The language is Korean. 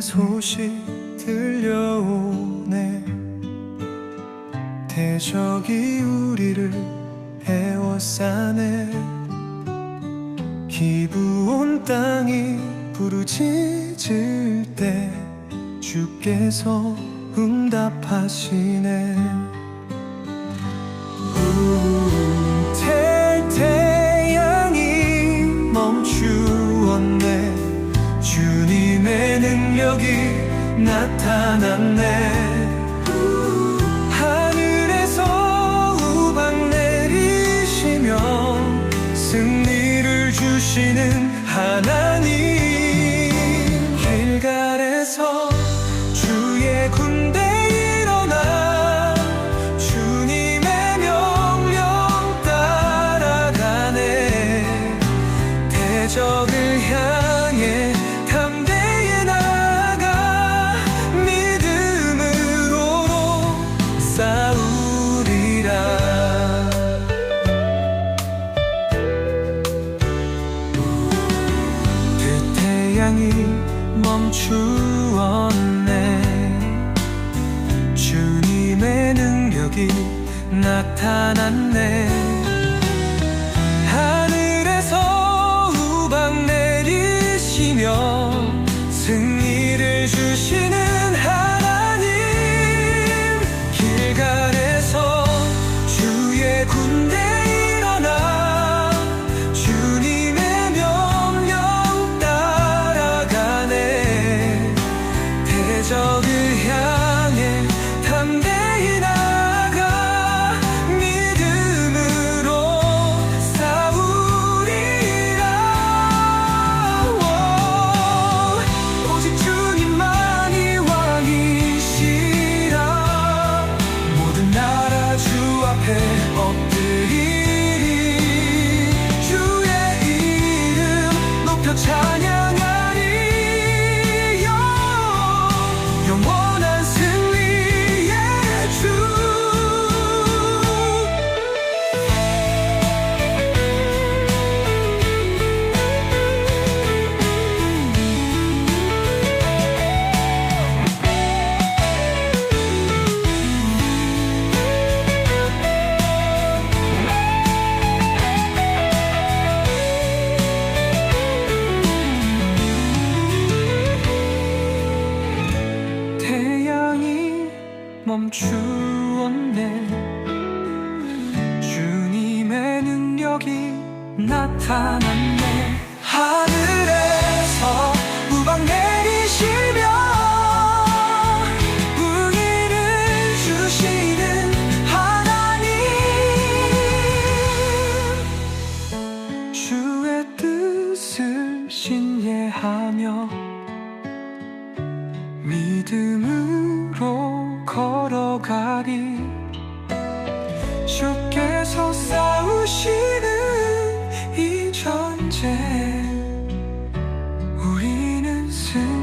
소식 들려오네. 대적이 우리를 에워싸네. 기부온 땅이 부르짖을 때 주께서 응답하시네 나타났네. 하늘에서 우박 내리시며 승리를 주시는 하나님. 길갈에서 주의 군 태양이 멈추었네. 주님의 능력이 나타났네. 하늘에서 우박 내리시며 승리를 주시는 멈추었네. 주님의 능력이 나타났네. 하늘에서 우박 내리시며 우리를 주시는 하나님. 주의 뜻을 신뢰하며 믿음으로 걸어가리 주께서 싸우시는 이 전쟁 우리는 승리하리